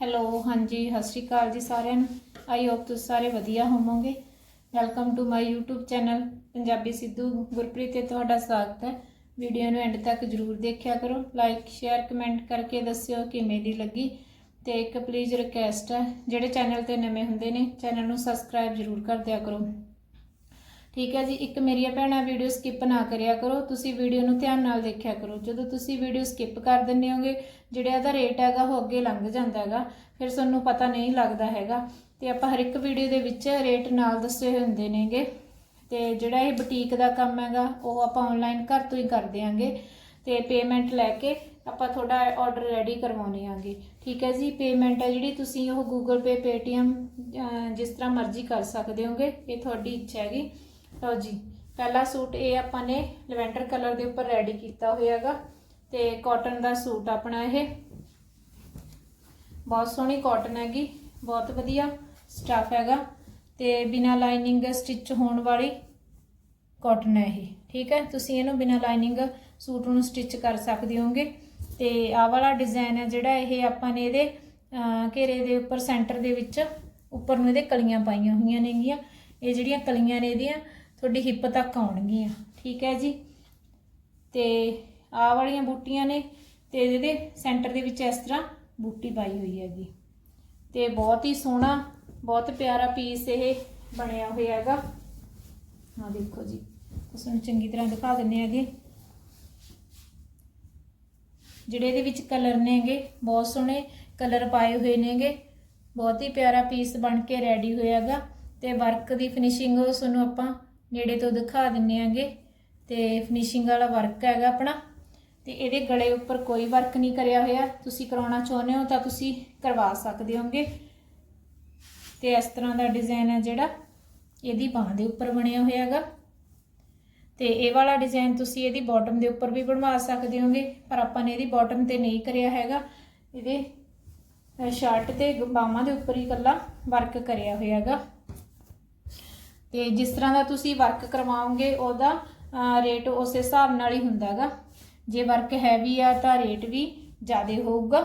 Hello ਹਾਂਜੀ, ਸਤਿ ਸ਼੍ਰੀ ਅਕਾਲ ਜੀ ਸਾਰਿਆਂ ਨੂੰ। ਆਈ ਹੋਪ ਤੁਸੀਂ ਸਾਰੇ ਵਧੀਆ ਹੋਵੋਗੇ। Welcome to my YouTube channel Punjabi Sidhu Gurpreet ਤੇ ਤੁਹਾਡਾ ਸਵਾਗਤ ਹੈ। ਵੀਡੀਓ ਨੂੰ ਐਂਡ ਤੱਕ ਜਰੂਰ ਦੇਖਿਆ ਕਰੋ। ਲਾਈਕ ਸ਼ੇਅਰ ਕਮੈਂਟ ਕਰਕੇ ਦੱਸਿਓ ਕਿਵੇਂ ਦੀ ਲੱਗੀ। ਤੇ ਇੱਕ ਪਲੀਜ਼ ਰਿਕਵੈਸਟ ਹੈ, ਜਿਹੜੇ ਚੈਨਲ ਤੇ ਨਵੇਂ ਹੁੰਦੇ ਨੇ ਚੈਨਲ ਨੂੰ ਸਬਸਕ੍ਰਾਈਬ ਜਰੂਰ ਕਰ ਦਿਆ ਕਰੋ। ਠੀਕ ਹੈ ਜੀ? ਇੱਕ ਮੇਰੀਆਂ ਭੈਣਾਂ ਵੀਡੀਓ ਸਕਿਪ ਨਾ ਕਰਿਆ ਕਰੋ। ਤੁਸੀਂ ਵੀਡੀਓ ਨੂੰ ਧਿਆਨ ਨਾਲ ਦੇਖਿਆ ਕਰੋ। ਜਦੋਂ ਤੁਸੀਂ ਵੀਡੀਓ ਸਕਿਪ ਕਰ ਦਿੰਦੇ ਹੋਗੇ, ਜਿਹੜਾ ਇਹਦਾ ਰੇਟ ਹੈਗਾ, ਉਹ ਅੱਗੇ ਲੰਘ ਜਾਂਦਾ ਹੈਗਾ। ਫਿਰ ਤੁਹਾਨੂੰ ਪਤਾ ਨਹੀਂ ਲੱਗਦਾ ਹੈਗਾ। ਤੇ ਆਪਾਂ ਹਰ ਇੱਕ ਵੀਡੀਓ ਦੇ ਵਿੱਚ ਰੇਟ ਨਾਲ ਦੱਸੇ ਹੋਏ ਹੁੰਦੇ ਨੇਗੇ। ਤੇ ਜਿਹੜਾ ਇਹ ਬੁਟੀਕ ਦਾ ਕੰਮ ਹੈਗਾ, ਉਹ ਆਪਾਂ ਆਨਲਾਈਨ ਘਰ ਤੋਂ ਹੀ ਕਰ ਦਿਆਂਗੇ। ਤੇ ਪੇਮੈਂਟ ਲੈ ਕੇ ਆਪਾਂ ਤੁਹਾਡਾ ਆਰਡਰ ਰੈਡੀ ਕਰਵਾਉਣੇ ਆਂਗੇ। ਠੀਕ ਹੈ ਜੀ? ਪੇਮੈਂਟ ਹੈ ਜਿਹੜੀ, ਤੁਸੀਂ ਉਹ ਗੂਗਲ ਪੇ Paytm ਜਿਸ ਤਰ੍ਹਾਂ ਮਰਜ਼ੀ ਕਰ ਸਕਦੇ ਹੋਗੇ। ਇਹ ਤੁਹਾਡੀ ਇੱਛਾ ਹੈਗੀ। ਲਓ ਜੀ, ਪਹਿਲਾ ਸੂਟ ਇਹ ਆਪਾਂ ਨੇ ਲਵੈਂਡਰ ਕਲਰ ਦੇ ਉੱਪਰ ਰੈਡੀ ਕੀਤਾ ਹੋਇਆ ਹੈਗਾ ਤੇ ਕਾਟਨ ਦਾ ਸੂਟ ਆਪਣਾ ਇਹ। ਬਹੁਤ ਸੋਹਣੀ ਕਾਟਨ ਹੈਗੀ, ਬਹੁਤ ਵਧੀਆ ਸਟਫ ਹੈਗਾ ਤੇ ਬਿਨਾ ਲਾਈਨਿੰਗ ਸਟਿਚ ਹੋਣ ਵਾਲੀ ਕਾਟਨ ਹੈ ਇਹ, ਠੀਕ ਹੈ? ਤੁਸੀਂ ਇਹਨੂੰ ਬਿਨਾ ਲਾਈਨਿੰਗ ਸੂਟ ਨੂੰ ਸਟਿਚ ਕਰ ਸਕਦੇ ਹੋਗੇ ਤੇ ਆਹ ਵਾਲਾ ਡਿਜ਼ਾਈਨ ਹੈ ਜਿਹੜਾ ਇਹ ਆਪਾਂ ਨੇ ਇਹਦੇ ਘੇਰੇ ਦੇ ਉੱਪਰ ਸੈਂਟਰ ਦੇ ਵਿੱਚ ਉੱਪਰ ਨੂੰ ਇਹਦੇ ਕਲੀਆਂ ਪਾਈਆਂ ਹੋਈਆਂ ਨੇਗੀਆਂ। ਇਹ ਜਿਹੜੀਆਂ ਕਲੀਆਂ ਨੇ ਇਹਦੀਆਂ ਤੁਹਾਡੀ ਹਿੱਪ ਤੱਕ ਆਉਣਗੀਆਂ, ਠੀਕ ਹੈ ਜੀ? ਤੇ ਆਹ ਵਾਲੀਆਂ ਬੂਟੀਆਂ ਨੇ ਤੇ ਇਹਦੇ ਸੈਂਟਰ ਦੇ ਵਿੱਚ ਇਸ ਤਰ੍ਹਾਂ ਬੂਟੀ ਪਾਈ ਹੋਈ ਹੈਗੀ। ਤੇ ਬਹੁਤ ਹੀ ਸੋਹਣਾ, ਬਹੁਤ ਪਿਆਰਾ ਪੀਸ ਇਹ ਬਣਿਆ ਹੋਇਆ ਹੈਗਾ। ਆ ਦੇਖੋ ਜੀ, ਤੁਸੀਂ ਨੂੰ ਚੰਗੀ ਤਰ੍ਹਾਂ ਦਿਖਾ ਦਿੰਨੇ ਆਗੇ ਜਿਹੜੇ ਇਹਦੇ ਵਿੱਚ ਕਲਰ ਨੇਗੇ, ਬਹੁਤ ਸੋਹਣੇ ਕਲਰ ਪਾਏ ਹੋਏ ਨੇਗੇ। ਬਹੁਤ ਹੀ ਪਿਆਰਾ ਪੀਸ ਬਣ ਕੇ ਰੈਡੀ ਹੋਇਆ ਹੈਗਾ। ਤੇ ਵਰਕ ਦੀ ਫਿਨਿਸ਼ਿੰਗ ਉਹ ਤੁਹਾਨੂੰ ਆਪਾਂ ਨੇੜੇ ਤੋਂ ਦਿਖਾ ਦਿੰਨੇ ਆਗੇ ਤੇ ਫਿਨਿਸ਼ਿੰਗ ਵਾਲਾ ਵਰਕ ਹੈਗਾ ਆਪਣਾ। ਤੇ ਇਹਦੇ ਗਲੇ ਉੱਪਰ ਕੋਈ ਵਰਕ ਨਹੀਂ ਕਰਿਆ ਹੋਇਆ। ਤੁਸੀਂ ਕਰਾਉਣਾ ਚਾਹੁੰਦੇ ਹੋ ਤਾਂ ਤੁਸੀਂ ਕਰਵਾ ਸਕਦੇ ਹੋਗੇ। ਤੇ ਇਸ ਤਰ੍ਹਾਂ ਦਾ ਡਿਜ਼ਾਈਨ ਹੈ ਜਿਹੜਾ, ਇਹਦੀ ਬਾਹ ਦੇ ਉੱਪਰ ਬਣਿਆ ਹੋਇਆ ਹੈਗਾ। ਤੇ ਇਹ ਵਾਲਾ ਡਿਜ਼ਾਈਨ ਤੁਸੀਂ ਇਹਦੀ ਬਾਟਮ ਦੇ ਉੱਪਰ ਵੀ ਬਣਵਾ ਸਕਦੇ ਹੋਗੇ, ਪਰ ਆਪਾਂ ਨੇ ਇਹਦੀ ਬਾਟਮ ਤੇ ਨਹੀਂ ਕਰਿਆ ਹੈਗਾ। ਇਹਦੇ ਸ਼ਰਟ ਤੇ ਬਾਹਾਂ ਦੇ ਉੱਪਰ ਹੀ ਇਕੱਲਾ ਵਰਕ ਕਰਿਆ ਹੋਇਆ ਹੈਗਾ। ਤੇ ਜਿਸ ਤਰ੍ਹਾਂ ਦਾ ਤੁਸੀਂ ਵਰਕ ਕਰਵਾਓਗੇ, ਉਹਦਾ ਰੇਟ ਉਸ ਹਿਸਾਬ ਨਾਲ ਹੀ ਹੁੰਦਾ ਹੈਗਾ ਜੇ ਵਰਕ ਹੈਵੀ ਆ ਤਾਂ ਰੇਟ ਵੀ ਜ਼ਿਆਦਾ ਹੋਊਗਾ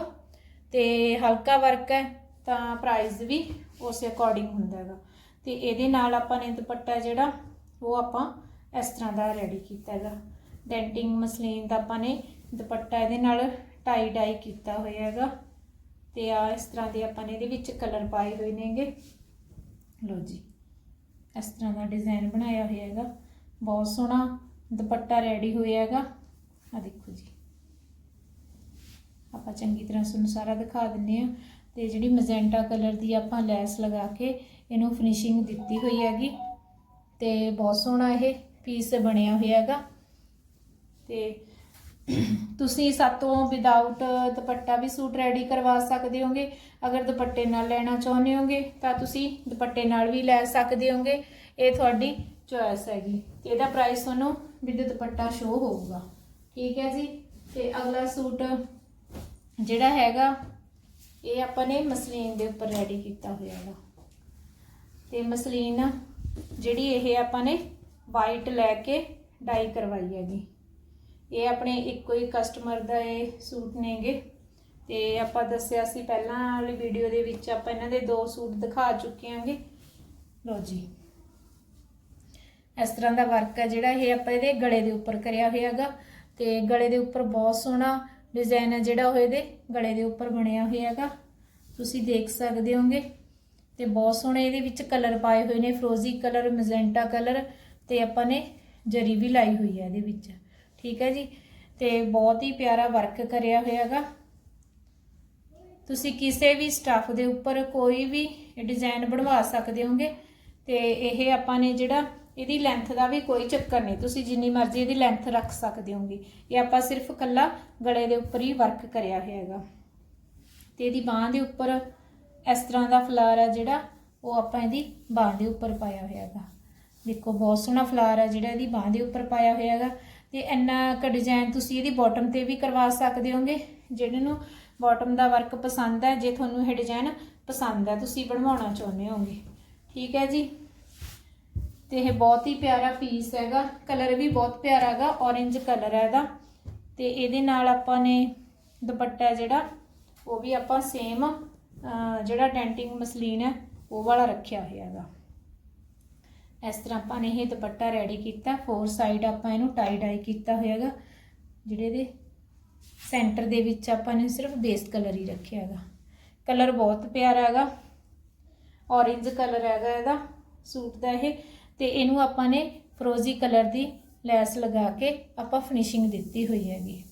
ਤੇ ਹਲਕਾ ਵਰਕ ਹੈ ਤਾਂ ਪ੍ਰਾਈਸ ਵੀ ਉਸੇ ਅਕੋਰਡਿੰਗ ਹੁੰਦਾ ਹੈਗਾ ਤੇ ਇਹਦੇ ਨਾਲ ਆਪਾਂ ਨੇ ਦੁਪੱਟਾ ਜਿਹੜਾ, ਉਹ ਆਪਾਂ ਇਸ ਤਰ੍ਹਾਂ ਦਾ ਰੈਡੀ ਕੀਤਾ ਹੈਗਾ ਡੈਂਟਿੰਗ ਮਸਲੀਨ ਦਾ ਆਪਾਂ ਨੇ ਦੁਪੱਟਾ ਇਹਦੇ ਨਾਲ ਟਾਈ ਡਾਈ ਕੀਤਾ ਹੋਇਆ ਹੈਗਾ ਤੇ ਆ ਇਸ ਤਰ੍ਹਾਂ ਦੇ ਆਪਾਂ ਨੇ ਇਹਦੇ ਵਿੱਚ ਕਲਰ ਪਾਏ ਹੋਏ ਨੇਗੇ। ਲਓ ਜੀ। ਇਸ ਤਰ੍ਹਾਂ ਦਾ ਡਿਜ਼ਾਈਨ ਬਣਾਇਆ ਹੋਇਆ ਹੈਗਾ। ਬਹੁਤ ਸੋਹਣਾ ਦੁਪੱਟਾ ਰੈਡੀ ਹੋਇਆ ਹੈਗਾ। ਆ ਦੇਖੋ ਜੀ। ਆਪਾਂ ਚੰਗੀ ਤਰ੍ਹਾਂ ਤੁਹਾਨੂੰ ਸਾਰਾ ਦਿਖਾ ਦਿੰਨੇ ਆ ਤੇ ਜਿਹੜੀ ਮੈਜੈਂਟਾ ਕਲਰ ਦੀ ਆਪਾਂ ਲੈਸ ਲਗਾ ਕੇ ਇਹਨੂੰ ਫਿਨਿਸ਼ਿੰਗ ਦਿੱਤੀ ਹੋਈ ਹੈਗੀ। ਤੇ ਬਹੁਤ ਸੋਹਣਾ ਇਹ ਪੀਸ ਬਣਿਆ ਹੋਇਆ ਹੈਗਾ। ਤੇ ਤੁਸੀਂ ਸਾਤੋਂ ਵਿਦਆਊਟ ਦੁਪੱਟਾ ਵੀ ਸੂਟ ਰੈਡੀ ਕਰਵਾ ਸਕਦੇ ਹੋਗੇ। ਅਗਰ ਦੁਪੱਟੇ ਨਾਲ ਲੈਣਾ ਚਾਹੁੰਦੇ ਹੋਗੇ, ਤਾਂ ਤੁਸੀਂ ਦੁਪੱਟੇ ਨਾਲ ਵੀ ਲੈ ਸਕਦੇ ਹੋਗੇ। ਇਹ ਤੁਹਾਡੀ ਚੋਇਸ ਹੈਗੀ। ਤੇ ਇਹਦਾ ਪ੍ਰਾਈਸ ਤੁਹਾਨੂੰ ਵਿਦ ਦੁਪੱਟਾ ਸ਼ੋ ਹੋਊਗਾ। ਠੀਕ ਹੈ ਜੀ? ਤੇ ਅਗਲਾ ਸੂਟ ਜਿਹੜਾ ਹੈਗਾ, ਇਹ ਆਪਾਂ ਨੇ ਮਸਲੀਨ ਦੇ ਉੱਪਰ ਰੈਡੀ ਕੀਤਾ ਹੋਇਆ ਹੈਗਾ ਤੇ ਮਸਲੀਨ ਜਿਹੜੀ ਇਹ ਆਪਾਂ ਨੇ ਵਾਈਟ ਲੈ ਕੇ ਡਾਈ ਕਰਵਾਈ ਹੈਗੀ। ਇਹ ਆਪਣੇ ਇੱਕੋ ਹੀ ਕਸਟਮਰ ਦਾ ਇਹ ਸੂਟ ਨੇਗੇ। ਤੇ ਆਪਾਂ ਦੱਸਿਆ ਸੀ ਪਹਿਲਾਂ ਵਾਲੀ ਵੀਡੀਓ ਦੇ ਵਿੱਚ ਆਪਾਂ ਇਹਨਾਂ ਦੇ ਦੋ ਸੂਟ ਦਿਖਾ ਚੁੱਕੇ ਆਂਗੇ ਲਓ ਜੀ। ਇਸ ਤਰ੍ਹਾਂ ਦਾ ਵਰਕ ਹੈ ਜਿਹੜਾ ਇਹ ਆਪਾਂ ਇਹਦੇ ਗਲੇ ਦੇ ਉੱਪਰ ਕਰਿਆ ਹੋਇਆ ਹੈਗਾ। ਤੇ ਗਲੇ ਦੇ ਉੱਪਰ ਬਹੁਤ ਸੋਹਣਾ ਡਿਜ਼ਾਈਨ ਹੈ ਜਿਹੜਾ ਉਹ ਇਹਦੇ ਗਲੇ ਦੇ ਉੱਪਰ ਬਣਿਆ ਹੋਇਆ ਹੈਗਾ। ਤੁਸੀਂ ਦੇਖ ਸਕਦੇ ਹੋਗੇ ਤੇ ਬਹੁਤ ਸੋਹਣੇ ਇਹਦੇ ਵਿੱਚ ਕਲਰ ਪਾਏ ਹੋਏ ਨੇ। ਫਰੋਜ਼ੀ ਕਲਰ ਮੈਜੈਂਟਾ ਕਲਰ ਤੇ ਆਪਾਂ ਨੇ ਜਰੀ ਵੀ ਲਾਈ ਹੋਈ ਹੈ ਇਹਦੇ ਵਿੱਚ। ਠੀਕ ਹੈ ਜੀ? ਤੇ ਬਹੁਤ ਹੀ ਪਿਆਰਾ ਵਰਕ ਕਰਿਆ ਹੋਇਆ ਹੈਗਾ ਤੁਸੀਂ ਕਿਸੇ ਵੀ ਸਟੱਫ ਦੇ ਉੱਪਰ ਕੋਈ ਵੀ ਡਿਜ਼ਾਈਨ ਬਣਵਾ ਸਕਦੇ ਹੋਗੇ। ਤੇ ਇਹ ਆਪਾਂ ਨੇ ਜਿਹੜਾ ਇਹਦੀ ਲੈਂਥ ਦਾ ਵੀ ਕੋਈ ਚੱਕਰ ਨਹੀਂ। ਤੁਸੀਂ ਜਿੰਨੀ ਮਰਜ਼ੀ ਇਹਦੀ ਲੈਂਥ ਰੱਖ ਸਕਦੇ ਹੋਗੇ। ਇਹ ਆਪਾਂ ਸਿਰਫ ਕੱਲਾ ਗਲੇ ਦੇ ਉੱਪਰ ਹੀ ਵਰਕ ਕਰਿਆ ਹੋਇਆ ਹੈਗਾ ਤੇ ਇਹਦੀ ਬਾਹ ਦੇ ਉੱਪਰ ਇਸ ਤਰ੍ਹਾਂ ਦਾ ਫਲਾਰ ਹੈ ਜਿਹੜਾ, ਉਹ ਆਪਾਂ ਇਹਦੀ ਬਾਹ ਦੇ ਉੱਪਰ ਪਾਇਆ ਹੋਇਆ ਹੈਗਾ ਦੇਖੋ, ਬਹੁਤ ਸੋਹਣਾ ਫਲਾਰ ਹੈ ਜਿਹੜਾ ਇਹਦੀ ਬਾਹ ਦੇ ਉੱਪਰ ਪਾਇਆ ਹੋਇਆ ਹੈਗਾ ਤੇ ਇੰਨਾ ਕ ਡਿਜ਼ਾਈਨ ਤੁਸੀਂ ਇਹਦੀ ਬਾਟਮ ਤੇ ਵੀ ਕਰਵਾ ਸਕਦੇ ਹੋਗੇ, ਜਿਹੜੇ ਨੂੰ ਬਾਟਮ ਦਾ ਵਰਕ ਪਸੰਦ ਹੈ, ਜੇ ਤੁਹਾਨੂੰ ਇਹ ਡਿਜ਼ਾਈਨ ਪਸੰਦ ਹੈ, ਤੁਸੀਂ ਬਣਵਾਉਣਾ ਚਾਹੁੰਦੇ ਹੋਗੇ। ਠੀਕ ਹੈ ਜੀ? ਤੇ ਇਹ ਬਹੁਤ ਹੀ ਪਿਆਰਾ ਪੀਸ ਹੈਗਾ ਕਲਰ ਵੀ ਬਹੁਤ ਪਿਆਰਾ ਹੈਗਾ, orange ਕਲਰ ਹੈ ਇਹਦਾ। ਤੇ ਇਹਦੇ ਨਾਲ ਆਪਾਂ ਨੇ ਦੁਪੱਟਾ ਜਿਹੜਾ, ਉਹ ਵੀ ਆਪਾਂ ਸੇਮ ਜਿਹੜਾ ਡੈਂਟਿੰਗ ਮਸਲੀਨ ਹੈ, ਉਹ ਵਾਲਾ ਰੱਖਿਆ ਹੋਇਆ ਹੈਗਾ। ਇਸ ਤਰ੍ਹਾਂ ਆਪਾਂ ਨੇ ਇਹ ਦੁਪੱਟਾ ਰੈਡੀ ਕੀਤਾ ਫੋਰ ਸਾਈਡ ਆਪਾਂ ਇਹਨੂੰ ਟਾਈ ਡਾਈ ਕੀਤਾ ਹੋਇਆ ਹੈਗਾ ਜਿਹੜੇ ਦੇ ਸੈਂਟਰ ਦੇ ਵਿੱਚ ਆਪਾਂ ਨੇ ਸਿਰਫ ਬੇਸ ਕਲਰ ਹੀ ਰੱਖਿਆ ਹੈਗਾ। ਕਲਰ ਬਹੁਤ ਪਿਆਰਾ ਹੈਗਾ ਔਰੇਂਜ ਕਲਰ ਹੈਗਾ ਇਹਦਾ ਸੂਟ ਦਾ ਇਹ, ਤੇ ਇਹਨੂੰ ਆਪਾਂ ਨੇ ਫਰੋਜ਼ੀ ਕਲਰ ਦੀ ਲੈਸ ਲਗਾ ਕੇ ਆਪਾਂ ਫਿਨਿਸ਼ਿੰਗ ਦਿੱਤੀ ਹੋਈ ਹੈਗੀ।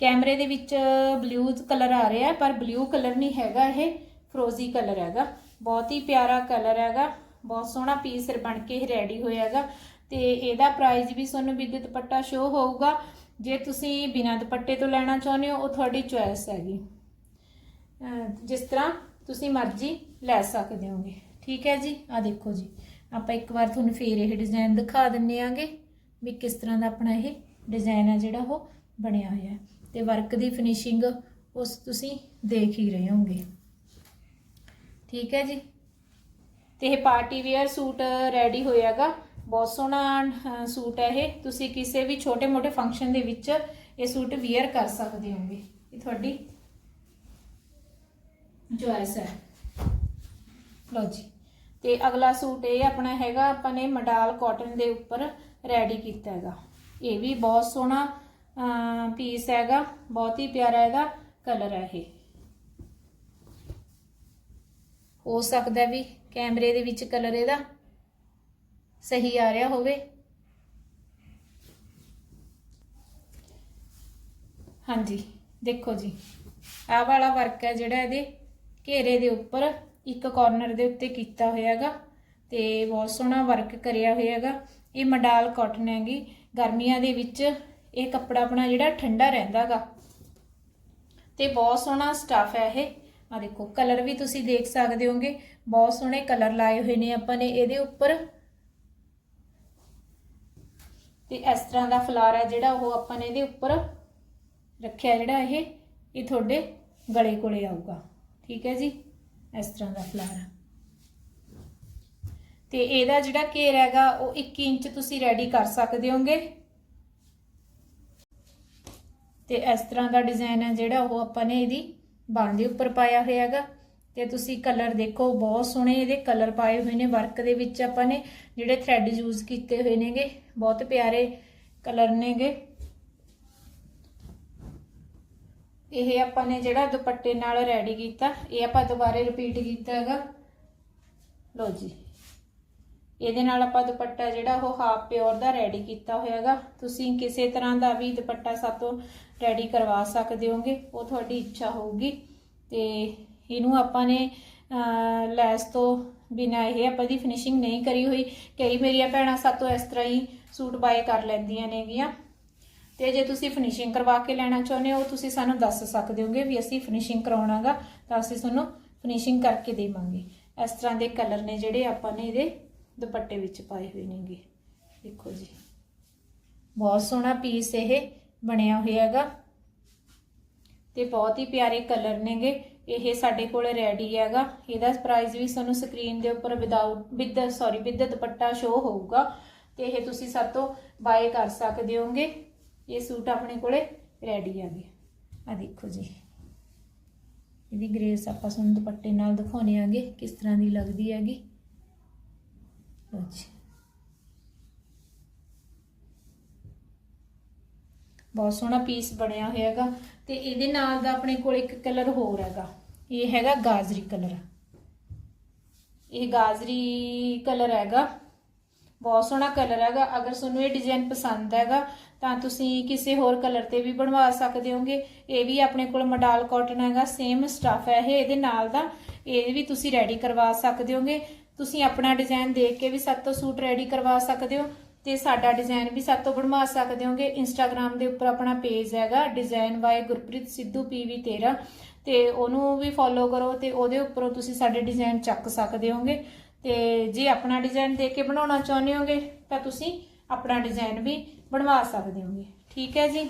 ਕੈਮਰੇ ਦੇ ਵਿੱਚ ਬਲੂ ਕਲਰ ਆ ਰਿਹਾ, ਪਰ ਬਲੂ ਕਲਰ ਨਹੀਂ ਹੈਗਾ ਇਹ ਫਰੋਜ਼ੀ ਕਲਰ ਹੈਗਾ। ਬਹੁਤ ਹੀ ਪਿਆਰਾ ਕਲਰ ਹੈਗਾ। ਬਹੁਤ ਸੋਹਣਾ ਪੀਸ ਬਣ ਕੇ ਇਹ ਰੈਡੀ ਹੋਇਆ ਹੈਗਾ ਤੇ ਇਹਦਾ ਪ੍ਰਾਈਸ ਵੀ ਤੁਹਾਨੂੰ ਵਿਦ ਦੁਪੱਟਾ ਸ਼ੋ ਹੋਊਗਾ। ਜੇ ਤੁਸੀਂ ਬਿਨਾਂ ਦੁਪੱਟੇ ਤੋਂ ਲੈਣਾ ਚਾਹੁੰਦੇ ਹੋ, ਉਹ ਤੁਹਾਡੀ ਚੁਆਇਸ ਹੈਗੀ। ਜਿਸ ਤਰ੍ਹਾਂ ਤੁਸੀਂ ਮਰਜ਼ੀ ਲੈ ਸਕਦੇ ਹੋਗੇ। ਠੀਕ ਹੈ ਜੀ? ਆ ਦੇਖੋ ਜੀ। ਆਪਾਂ ਇੱਕ ਵਾਰ ਤੁਹਾਨੂੰ ਫੇਰ ਇਹ ਡਿਜ਼ਾਈਨ ਦਿਖਾ ਦਿੰਨੇ ਆਂਗੇ ਵੀ ਕਿਸ ਤਰ੍ਹਾਂ ਦਾ ਆਪਣਾ ਇਹ ਡਿਜ਼ਾਈਨ ਹੈ ਜਿਹੜਾ ਉਹ ਬਣਿਆ ਹੋਇਆ। ਹੈ ਤੇ ਵਰਕ ਦੀ ਫਿਨਿਸ਼ਿੰਗ ਉਸ ਤੁਸੀਂ ਦੇਖ ਹੀ ਰਹੇ ਹੋਗੇ। ਠੀਕ ਹੈ ਜੀ? ਤੇ ਇਹ ਪਾਰਟੀ ਵੇਅਰ ਸੂਟ ਰੈਡੀ ਹੋਇਆਗਾ। ਬਹੁਤ ਸੋਹਣਾ ਸੂਟ ਹੈ ਇਹ। ਤੁਸੀਂ ਕਿਸੇ ਵੀ ਛੋਟੇ-ਮੋਟੇ ਫੰਕਸ਼ਨ ਦੇ ਵਿੱਚ ਇਹ ਸੂਟ ਵੇਅਰ ਕਰ ਸਕਦੇ ਹੋਗੇ। ਇਹ ਤੁਹਾਡੀ ਚੁਆਇਸ ਹੈ। ਲਓ ਜੀ। ਤੇ ਅਗਲਾ ਸੂਟ ਇਹ ਆਪਣਾ ਹੈਗਾ, ਆਪਾਂ ਨੇ ਮਡਾਲ ਕਾਟਨ ਦੇ ਉੱਪਰ ਰੈਡੀ ਕੀਤਾ ਹੈਗਾ। ਇਹ ਵੀ ਬਹੁਤ ਸੋਹਣਾ ਪੀਸ ਹੈਗਾ। ਬਹੁਤ ਹੀ ਪਿਆਰਾ ਇਹਦਾ ਕਲਰ ਹੈ ਇਹ। ਹੋ ਸਕਦਾ ਵੀ ਕੈਮਰੇ ਦੇ ਵਿੱਚ ਕਲਰ ਇਹਦਾ ਸਹੀ ਆ ਰਿਹਾ ਹੋਵੇ। ਹਾਂਜੀ, ਦੇਖੋ ਜੀ, ਆਹ ਵਾਲਾ ਵਰਕ ਹੈ ਜਿਹੜਾ ਇਹਦੇ ਘੇਰੇ ਦੇ ਉੱਪਰ, ਇੱਕ ਕਾਰਨਰ ਦੇ ਉੱਤੇ ਕੀਤਾ ਹੋਇਆ ਹੈਗਾ ਤੇ ਬਹੁਤ ਸੋਹਣਾ ਵਰਕ ਕਰਿਆ ਹੋਇਆ ਹੈਗਾ ਇਹ ਮਡਾਲ ਕਾਟਨ ਹੈਗੀ, ਗਰਮੀਆਂ ਦੇ ਵਿੱਚ ਇਹ ਕੱਪੜਾ ਆਪਣਾ ਜਿਹੜਾ ਠੰਡਾ ਰਹਿੰਦਾਗਾ। ਤੇ ਬਹੁਤ ਸੋਹਣਾ ਸਟਾਫ ਹੈ ਇਹ। ਆ ਦੇਖੋ ਕਲਰ ਵੀ ਤੁਸੀਂ ਦੇਖ ਸਕਦੇ ਹੋਗੇ। ਬਹੁਤ ਸੋਹਣੇ ਕਲਰ ਲਾਏ ਹੋਏ ਨੇ ਆਪਾਂ ਨੇ ਇਹਦੇ ਉੱਪਰ। ਤੇ ਇਸ ਤਰ੍ਹਾਂ ਦਾ ਫਲਾਰ ਹੈ ਜਿਹੜਾ ਉਹ ਆਪਾਂ ਨੇ ਇਹਦੇ ਉੱਪਰ ਰੱਖਿਆ, ਜਿਹੜਾ ਇਹ ਇਹ ਤੁਹਾਡੇ ਗਲੇ ਕੋਲੇ ਆਊਗਾ। ਠੀਕ ਹੈ ਜੀ? ਇਸ ਤਰ੍ਹਾਂ ਦਾ ਫਲਾਰ ਹੈ ਤੇ ਇਹਦਾ ਜਿਹੜਾ ਘੇਰ ਹੈਗਾ, ਉਹ 1 ਇੰਚ ਤੁਸੀਂ ਰੈਡੀ ਕਰ ਸਕਦੇ ਹੋਗੇ। ਤੇ ਇਸ ਤਰ੍ਹਾਂ ਦਾ ਡਿਜ਼ਾਈਨ ਹੈ ਜਿਹੜਾ ਉਹ ਆਪਾਂ ਨੇ ਇਹਦੀ ਬਾਂਹ ਦੇ ਉੱਪਰ ਪਾਇਆ ਹੋਇਆ ਹੈਗਾ ਤੇ ਤੁਸੀਂ ਕਲਰ ਦੇਖੋ, ਬਹੁਤ ਸੋਹਣੇ ਇਹਦੇ ਕਲਰ ਪਾਏ ਹੋਏ ਨੇ। ਵਰਕ ਦੇ ਵਿੱਚ ਆਪਾਂ ਨੇ ਜਿਹੜੇ ਥ੍ਰੈਡ ਯੂਜ਼ ਕੀਤੇ ਹੋਏ ਨੇਗੇ, ਬਹੁਤ ਪਿਆਰੇ ਕਲਰ ਨੇਗੇ। ਇਹ ਆਪਾਂ ਨੇ ਜਿਹੜਾ ਦੁਪੱਟੇ ਨਾਲ ਰੈਡੀ ਕੀਤਾ, ਇਹ ਆਪਾਂ ਦੁਬਾਰੇ ਰਿਪੀਟ ਕੀਤਾ ਹੈਗਾ। ਲਓ ਜੀ। ਇਹਦੇ ਨਾਲ ਆਪਾਂ ਦੁਪੱਟਾ ਜਿਹੜਾ ਉਹ ਹਾਫ ਪਿਓਰ ਦਾ ਰੈਡੀ ਕੀਤਾ ਹੋਇਆ ਹੈਗਾ ਤੁਸੀਂ ਕਿਸੇ ਤਰ੍ਹਾਂ ਦਾ ਵੀ ਦੁਪੱਟਾ ਸਾਤੋਂ ਰੈਡੀ ਕਰਵਾ ਸਕਦੇ ਹੋਗੇ, ਉਹ ਤੁਹਾਡੀ ਇੱਛਾ ਹੋਊਗੀ। ਤੇ ਇਹਨੂੰ ਆਪਾਂ ਨੇ ਲੈਸ ਤੋਂ ਬਿਨਾ ਇਹ ਆਪਾਂ ਦੀ ਫਿਨਿਸ਼ਿੰਗ ਨਹੀਂ ਕਰੀ ਹੋਈ। ਕਈ ਮੇਰੀਆਂ ਭੈਣਾਂ ਸਾਤੋਂ ਇਸ ਤਰ੍ਹਾਂ ਹੀ ਸੂਟ ਬਾਏ ਕਰ ਲੈਂਦੀਆਂ ਨੇਗੀਆਂ। ਤੇ ਜੇ ਤੁਸੀਂ ਫਿਨਿਸ਼ਿੰਗ ਕਰਵਾ ਕੇ ਲੈਣਾ ਚਾਹੁੰਦੇ ਹੋ, ਤੁਸੀਂ ਸਾਨੂੰ ਦੱਸ ਸਕਦੇ ਹੋਗੇ ਵੀ ਅਸੀਂ ਫਿਨਿਸ਼ਿੰਗ ਕਰਾਉਣਾਗਾ, ਤਾਂ ਅਸੀਂ ਤੁਹਾਨੂੰ ਫਿਨਿਸ਼ਿੰਗ ਕਰਕੇ ਦੇਵਾਂਗੇ। ਇਸ ਤਰ੍ਹਾਂ ਦੇ ਕਲਰ ਨੇ ਜਿਹੜੇ ਆਪਾਂ ਨੇ ਇਹਦੇ ਦੁਪੱਟੇ ਵਿੱਚ ਪਾਏ ਹੋਏ ਨੇਗੇ। ਦੇਖੋ ਜੀ। ਬਹੁਤ ਸੋਹਣਾ ਪੀਸ ਇਹ ਬਣਿਆ ਹੋਇਆ ਹੈਗਾ। ਤੇ ਬਹੁਤ ਹੀ ਪਿਆਰੇ ਕਲਰ ਨੇਗੇ। ਇਹ ਸਾਡੇ ਕੋਲ ਰੈਡੀ ਹੈਗਾ। ਇਹਦਾ ਪ੍ਰਾਈਸ ਵੀ ਤੁਹਾਨੂੰ ਸਕਰੀਨ ਦੇ ਉੱਪਰ without with sorry with dupatta show ਹੋਊਗਾ। ਤੇ ਇਹ ਤੁਸੀਂ ਸਾਡੇ ਤੋਂ ਬਾਏ ਕਰ ਸਕਦੇ ਹੋਗੇ। ਇਹ ਸੂਟ ਆਪਣੇ ਕੋਲੇ ਰੈਡੀ ਹੈਗੇ। ਆ ਦੇਖੋ ਜੀ। ਇਹਦੀ ਗ੍ਰੇਸ ਆਪਾਂ ਤੁਹਾਨੂੰ ਦੁਪੱਟੇ ਨਾਲ ਦਿਖਾਉਣੇ ਆਂਗੇ ਕਿਸ ਤਰ੍ਹਾਂ ਦੀ ਲੱਗਦੀ ਹੈਗੀ। ਲਓ ਜੀ ਬਹੁਤ ਸੋਹਣਾ ਪੀਸ ਬਣਿਆ ਹੋਇਆ ਹੈਗਾ ਤੇ ਇਹਦੇ ਨਾਲ ਦਾ ਆਪਣੇ ਕੋਲ ਇੱਕ ਕਲਰ ਹੋਰ ਹੈਗਾ। ਇਹ ਹੈਗਾ ਗਾਜਰੀ ਕਲਰ ਇਹ ਗਾਜਰੀ ਕਲਰ ਹੈਗਾ। ਬਹੁਤ ਸੋਹਣਾ ਕਲਰ ਹੈਗਾ। ਅਗਰ ਤੁਹਾਨੂੰ ਇਹ ਡਿਜ਼ਾਈਨ ਪਸੰਦ ਹੈਗਾ, ਤਾਂ ਤੁਸੀਂ ਕਿਸੇ ਹੋਰ ਕਲਰ ਤੇ ਵੀ ਬਣਵਾ ਸਕਦੇ ਹੋਗੇ। ਇਹ ਵੀ ਆਪਣੇ ਕੋਲ ਮਡਾਲ ਕਾਟਨ ਹੈਗਾ। ਸੇਮ ਸਟਫ ਹੈ ਇਹ। ਇਹਦੇ ਨਾਲ ਦਾ ਇਹ ਵੀ ਤੁਸੀਂ ਰੈਡੀ ਕਰਵਾ ਸਕਦੇ ਹੋਗੇ। ਤੁਸੀਂ ਆਪਣਾ ਡਿਜ਼ਾਈਨ ਦੇਖ ਕੇ ਵੀ ਸਾਡੇ ਤੋਂ ਸੂਟ ਰੈਡੀ ਕਰਵਾ ਸਕਦੇ ਹੋ ਤੇ ਸਾਡਾ ਡਿਜ਼ਾਈਨ ਵੀ ਸਾਡੇ ਤੋਂ ਬਣਵਾ ਸਕਦੇ ਹੋਗੇ। ਇੰਸਟਾਗ੍ਰam ਦੇ ਉੱਪਰ ਆਪਣਾ ਪੇਜ ਹੈਗਾ design by Gurpreet Sidhu PV 13 ਤੇ ਉਹਨੂੰ ਵੀ ਫੋਲੋ ਕਰੋ ਤੇ ਉਹਦੇ ਉੱਪਰੋਂ ਤੁਸੀਂ ਸਾਡੇ ਡਿਜ਼ਾਈਨ ਚੱਕ ਸਕਦੇ ਹੋਗੇ। ਤੇ ਜੇ ਆਪਣਾ ਡਿਜ਼ਾਈਨ ਦੇਖ ਕੇ ਬਣਾਉਣਾ ਚਾਹੁੰਦੇ ਹੋਗੇ ਤਾਂ ਤੁਸੀਂ ਆਪਣਾ ਡਿਜ਼ਾਈਨ ਵੀ ਬਣਵਾ ਸਕਦੇ ਹੋਗੇ। ਠੀਕ ਹੈ ਜੀ?